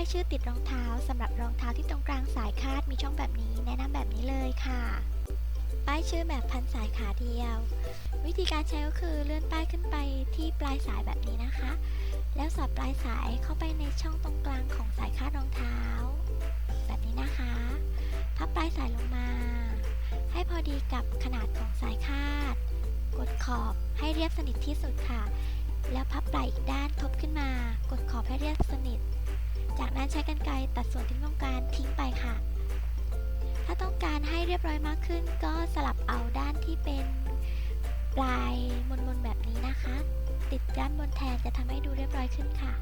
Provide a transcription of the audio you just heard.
ายชื่อติดรองเท้าสำหรับรองเท้าที่ตรงกลางสายคาดมีช่องแบบนี้แนะนำแบบนี้เลยค่ะ ป้ายชื่อแบบพันสายขาเดียว วิธีการใช้ก็คือเลื่อนป้ายขึ้นไปที่ปลายสายแบบนี้นะคะ แล้วสอดปลายสายเข้าไปในช่องตรงกลางของสายคาดรองเท้า แบบนี้นะคะ พับปลายสายลงมา ให้พอดีกับขนาดของสายคาด กดขอบให้เรียบสนิทที่สุดค่ะ แล้วพับปลายอีกด้านทบขึ้นมา กดขอบให้เรียบสนิท จากนั้นใช้กรรไกรตัดส่วนที่ต้องการทิ้งไปค่ะ ถ้าต้องการให้เรียบร้อยมากขึ้น ก็สลับเอาด้านที่เป็นปลายมนๆแบบนี้นะคะ ติดด้านบนแทนจะทำให้ดูเรียบร้อยขึ้นค่ะ